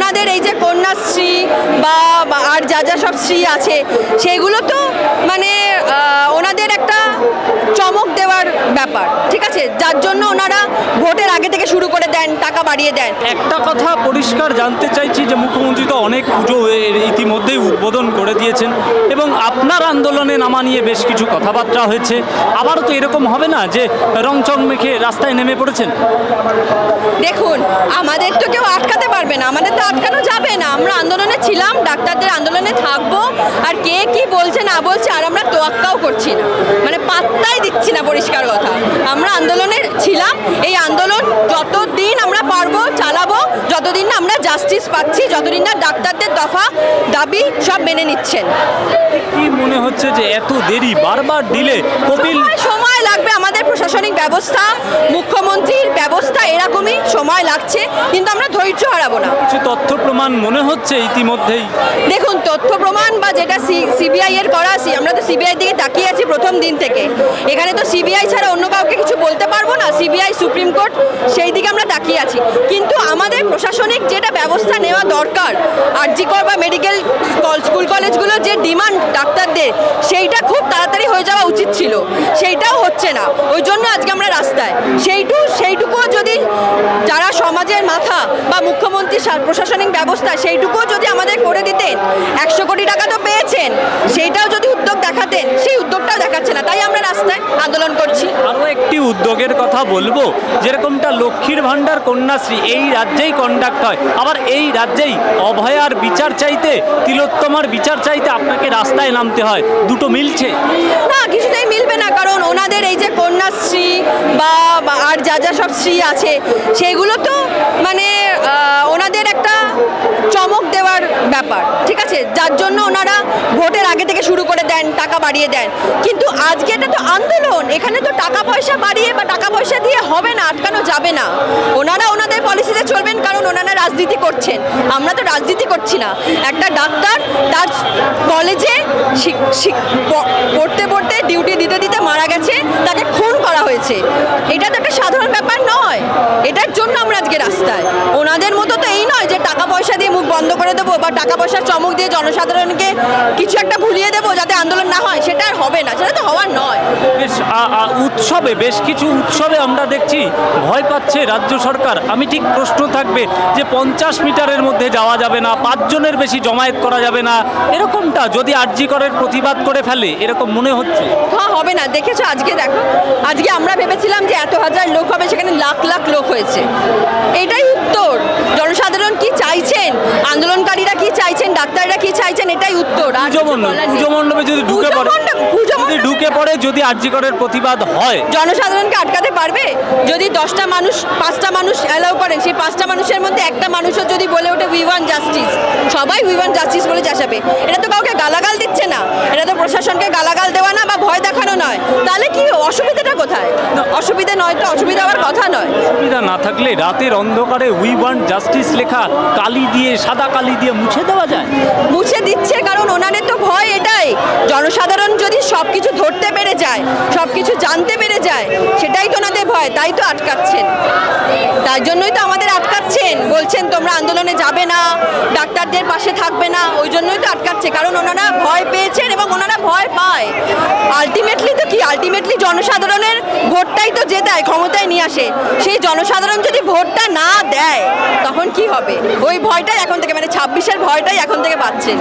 ওনাদের এই যে কন্যাশ্রী বা আর যা যা সব শ্রী আছে, সেগুলো তো মানে ওনাদের একটা চমক দেওয়ার ব্যাপার, ঠিক আছে? যার জন্য ওনারা ভোটের আগে থেকে শুরু করে দেন টাকা বাড়িয়ে দেন। একটা কথা পরিষ্কার জানতে চাইছি যে মুখ্যমন্ত্রী তো অনেক পুজো ইতিমধ্যেই উদ্বোধন করে দিয়েছেন এবং আপনার আন্দোলনে নামা নিয়ে বেশ কিছু কথাবার্তা হয়েছে। আবারও তো এরকম হবে না যে রংচং মেখে রাস্তায় নেমে পড়েছেন? দেখুন আমাদের তো কেউ আটকাতে পারবে না আমাদের তো আটকানো যাবে না। আমরা আন্দোলনে ছিলাম ডাক্তারদের আন্দোলনে থাকব আর কে কি বলছে না বলছে আর আমরা তোয়াক্কাও করছি না। মানে পাত্তাই দিচ্ছি না পরিষ্কার কথা। আমরা আন্দোলনে ছিলাম এই যতদিন আমরা পারব চালাবো যতদিন না আমরা জাস্টিস পাচ্ছি যতদিন না ডাক্তারদের দফা দাবি সব মেনে নিচ্ছেন। কি মনে হচ্ছে যে এত দেরি বারবার দিলে কপিল সময়- সময় লাগবে আমাদের প্রশাসনিক ব্যবস্থা মুখ্যমন্ত্রীর ব্যবস্থা এরকমই সময় লাগছে কিন্তু আমরা ধৈর্য হারাবো না। কিছু তথ্য প্রমাণ মনে হচ্ছে ইতিমধ্যেই? দেখুন তথ্য প্রমাণ বা যেটা সিবিআই এর করা আছে আমরা তো সিবিআই দিকে তাকিয়ে আছি প্রথম দিন থেকে। এখানে তো সিবিআই ছাড়া অন্য কাউকে কিছু বলতে পারব না সিবিআই সুপ্রিম কোর্ট সেই দিকে আমরা তাকিয়ে আছি। কিন্তু আমাদের প্রশাসনিক যেটা ব্যবস্থা নেওয়া দরকার আরজিকর বা মেডিকেল স্কুল কলেজগুলো যে ডিমান্ড ডাক্তারদের সেইটা খুব তাড়াতাড়ি হয়ে যাওয়া উচিত ছিল। সেইটাও হচ্ছে না ওই জন্য আজকে আমরা রাস্তায়। সেইটু সেইটুকুও যদি যারা সমাজের মাথা বা মুখ্যমন্ত্রী প্রশাসনিক ব্যবস্থা সেইটুকুও যদি আমাদের করে দিতেন একশো কোটি টাকা তো পেয়েছেন সেইটাও যদি উদ্যোগ দেখাতেন সেই উদ্যোগটাও দেখাচ্ছে না। তাই আমরা রাস্তায় আন্দোলন করছি। আরও একটি উদ্যোগের কথা বলব যেরকমটা লক্ষ্মীর ভাণ্ডার কন্যাশ্রী এই রাজ্যেই কন্ডাক্ট হয়। আবার এই রাজ্যেই অভয়ার বিচার চাইতে তিলোত্তমার বিচার চাইতে আপনাকে রাস্তায় নামতে হয়। দুটো মিলছে। না কিছুতেই মিলবে না কারণ ওনাদের এই যে কন্যাশ্রী যা যা সব শ্রী আছে, সেগুলো তো মানে ওনাদের একটা চমক দেওয়ার ব্যাপার, ঠিক আছে? যার জন্য ওনারা ভোটের আগে থেকে শুরু করে দেন, টাকা বাড়িয়ে দেন। কিন্তু আজকে এটা তো আন্দোলন, এখানে তো টাকা পয়সা বাড়িয়ে বা টাকা পয়সা দিয়ে হবে না, আটকানো যাবে না। ওনারা ওনাদের পলিসিতে চলবেন কারণ ওনারা রাজনীতি করছেন। আমরা তো রাজনীতি করছি না। একটা ডাক্তার তার কলেজে পড়তে পড়তে ডিউটি দিতে দিতে মারা গেছে, তাকে খুন করা হয়েছে এটা তো একটা সাধারণ ব্যাপার নয় এটার জন্য আমরা আজকে রাস্তায় ওনাদের মতো তো এই নয় যে টাকা পয়সা দিয়ে মুখ বন্ধ করে দেবো বা টাকা পয়সার চমক দিয়ে জনসাধারণকে কিছু একটা ভুলিয়ে দেবো যাতে আন্দোলন না হয় সেটা আর হবে না সেটা তো হওয়ার নয়। বেশ উৎসবে বেশ কিছু উৎসবে আমরা দেখছি ভয় পাচ্ছে রাজ্য সরকার। আমি ঠিক প্রশ্ন থাকবে যে পঞ্চাশ মিটারের মধ্যে যাওয়া যাবে না পাঁচজনের বেশি জমায়েত করা যাবে না এরকমটা যদি আরজি করের প্রতিবাদ করে ফেলে এরকম মনে হচ্ছে? হ্যাঁ হবে না। দেখেছ আজকে দেখো আজকে আমরা ভেবেছিলাম যে এত হাজার লোক হবে সেখানে লাখ লাখ লোক হয়েছে। এটাই উত্তর। জনসাধারণ কি চাইছেন? আন্দোলনকারীরা কি চাইছেন? ডাক্তাররা কি চাইছেন? এটাই উত্তর। আর পুজো মণ্ডপ যদি ঢুকে পড়ে ঢুকে পড়ে যদি আরজি করের প্রতিবাদ হয়। জনসাধারণকে আটকাতে পারবে? যদি দশটা মানুষ পাঁচটা মানুষ অ্যালাউ করেন সেই পাঁচটা মানুষের মধ্যে একটা মানুষও যদি বলে ওঠে উই ওয়ান জাস্টিস সবাই উই ওয়ান জাস্টিস বলে চাষাবে। এটা তো কাউকে গালাগাল দিচ্ছে না। এটা তো প্রশাসনকে গালাগাল দেওয়া না বা ভয় দেখানো নয়। তাহলে কি অসুবিধাটা কোথায়? অসুবিধা নয় তো অসুবিধা হওয়ার কথা নয়। সুবিধা না থাকলে রাতের অন্ধকারে উই ওয়ান্ট জাস্টিস লেখা কালি দিয়ে সাদা কালি দিয়ে মুছে দেওয়া যায়। মুছে দিচ্ছে কারণ ওনাদের তো ভয় এটাই জনসাধারণ যদি সব কিছু ধরতে পেরে যায় সব কিছু জানতে পেরে যায়, সেটাই তো ওনাদের ভয়, তাই তো আটকাচ্ছেন। তার জন্যই তো আমাদের আটকাচ্ছেন, বলছেন তোমরা আন্দোলনে যাবে না, ডাক্তারদের পাশে থাকবে না, ওই জন্যই তো আটকাচ্ছে, কারণ ওনারা ভয় পেয়েছেন এবং ওনারা ভয় পায়। আলটিমেটলি তো কি আলটিমেটলি জনসাধারণের ভোটটাই তো জেতায়, ক্ষমতায় নিয়ে আসে। সেই জনসাধারণ যদি ভোটটা না দেয়, তখন কি হবে? ওই ভয়টাই এখন থেকে মানে ছাব্বিশের ভয়টাই এখন থেকে পাচ্ছেন